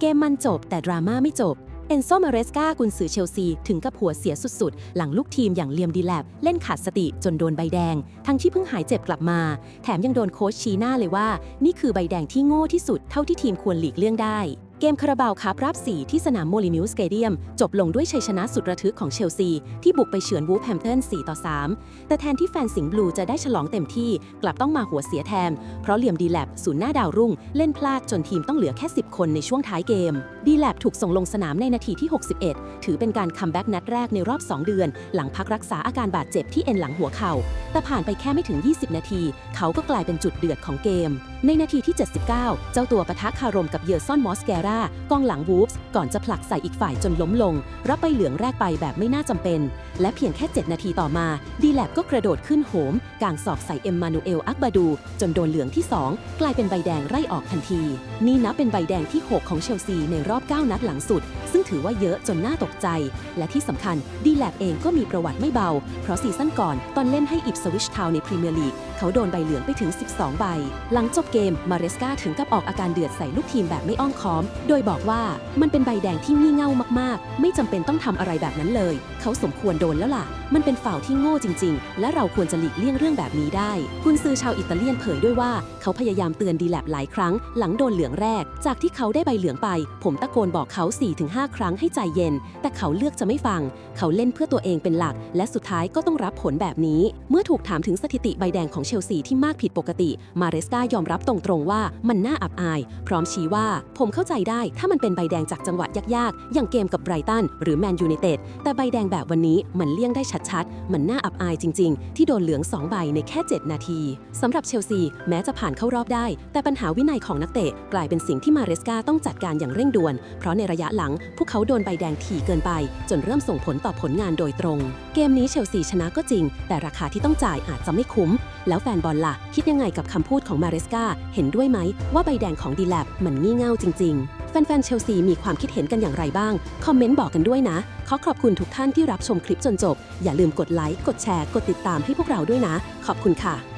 เกมมันจบแต่ดราม่าไม่จบ เอนโซมาเรสกากุนซือเชลซี ถึงกับหัวเสียสุดๆ หลังลูกทีมอย่างเลียมดีแลบเล่นขาดสติจนโดนใบแดง ทั้งที่เพิ่งหายเจ็บกลับมา แถมยังโดนโค้ชชี้หน้าเลยว่า นี่คือใบแดงที่โง่ที่สุดเท่าที่ทีมควรหลีกเลี่ยงได้ เกมคาราบาวครับรับสีที่สนามโมลิมิวสเตเดียม จบลงด้วยชัยชนะสุดระทึกของเชลซี ที่บุกไปเฉือนวูฟแฮมป์ตัน 4 ต่อ 3 แต่แทนที่แฟนสิงห์บลูจะได้ฉลองเต็มที่กลับต้องมาหัวเสียแทน เพราะเหลี่ยมดีแลบศูนย์หน้าดาวรุ่ง เล่นพลาดจนทีมต้องเหลือแค่ 10 คนในช่วงท้ายเกม ดีแลบถูกส่งลงสนามในนาทีที่ 61 ถือเป็นการคัมแบ็กนัดแรกในรอบ 2 เดือน หลังพักรักษาอาการบาดเจ็บที่เอ็นหลังหัวเข่า แต่ผ่านไปแค่ไม่ถึง 20 นาที เขาก็กลายเป็นจุดเดือดของเกม ในนาทีที่ 79 เจ้าตัวปะทะคารมกับเยอร์ซอนมอสแกรากองหลังวูฟส์ก่อนจะผลักใส่อีกฝ่ายจนล้มลง รับใบเหลืองแรกไปแบบไม่น่าจำเป็น และเพียงแค่ 7 นาทีต่อมา ดีแลบก็กระโดดขึ้นโหมกางศอกใส่เอ็มมานูเอลอักบาดู จนโดนเหลืองที่ 2 กลายเป็นใบแดงไล่ออกทันที นี่นับเป็นใบแดงที่ 6 ของเชลซีในรอบอบ 9 นัดหลังสุด ถือว่าเยอะจนน่าตกใจ และที่สำคัญดีแลบเองก็มีประวัติไม่เบา เพราะซีซั่นก่อนตอนเล่นให้อิปสวิชทาวในพรีเมียร์ลีก เขาโดนใบเหลืองไปถึง 12 ใบ หลังจบเกมมาเรสกาถึงกับออกอาการเดือดใส่ลูกทีมแบบไม่อ้อมค้อม โดยบอกว่ามันเป็นใบแดงที่งี่เง่ามากๆ ไม่จำเป็นต้องทำอะไรแบบนั้นเลย เขาสมควรโดนแล้วล่ะ มันเป็นฝ่าวที่โง่จริง ๆ และเราควรจะหลีกเลี่ยงเรื่องแบบนี้ได้กุนซือชาวอิตาเลียนเผยด้วยว่าเขาพยายามเตือนดีแลบหลายครั้ง หลังโดนเหลืองแรก จากที่เขาได้ใบเหลืองไป ผมตะโกนบอกเขา4-5ครั้งให้ใจเย็น แต่เขาเลือกจะไม่ฟัง เขาเล่นเพื่อตัวเองเป็นหลัก และสุดท้ายก็ต้องรับผลแบบนี้ เมื่อถูกถามถึงสถิติใบแดงของเชลซีที่มากผิดปกติ มาเรสกายอมรับตรงๆว่ามันน่าอับอาย พร้อมชี้ว่าผมเข้าใจได้ถ้ามันเป็นใบแดงจากจังหวะยากๆ อย่างเกมกับไบรตันหรือแมนยูไนเต็ดแต่ใบแดงแบบวันนี้มันเลี่ยงได้ชัดๆ มันน่าอับอายจริง ๆ ที่โดนเหลือง2ใบในแค่ 7 นาทีสำหรับเชลซีแม้จะผ่านเข้ารอบได้ แต่ปัญหาวินัยของนักเตะกลายเป็นสิ่งที่มาเรสกาต้องจัดการอย่างเร่งด่วน เพราะในระยะหลังพวกเขาโดนใบแดงถี่เกินไป จนเริ่มส่งผลต่อผลงานโดยตรง เกมนี้เชลซีชนะก็จริง แต่ราคาที่ต้องจ่ายอาจจะไม่คุ้ม แล้วแฟนบอลล่ะ คิดยังไงกับคำพูดของมาเรสกาเห็นด้วยไหม ว่าใบแดงของดีแลบมันงี่เง่าจริง ๆ แฟนๆเชลซีมีความคิดเห็นกันอย่างไรบ้าง คอมเมนต์บอกกันด้วยนะ ขอขอบคุณทุกท่านที่รับชมคลิปจนจบ อย่าลืมกดไลค์กดแชร์ กดติดตามให้พวกเราด้วยนะ ขอบคุณค่ะ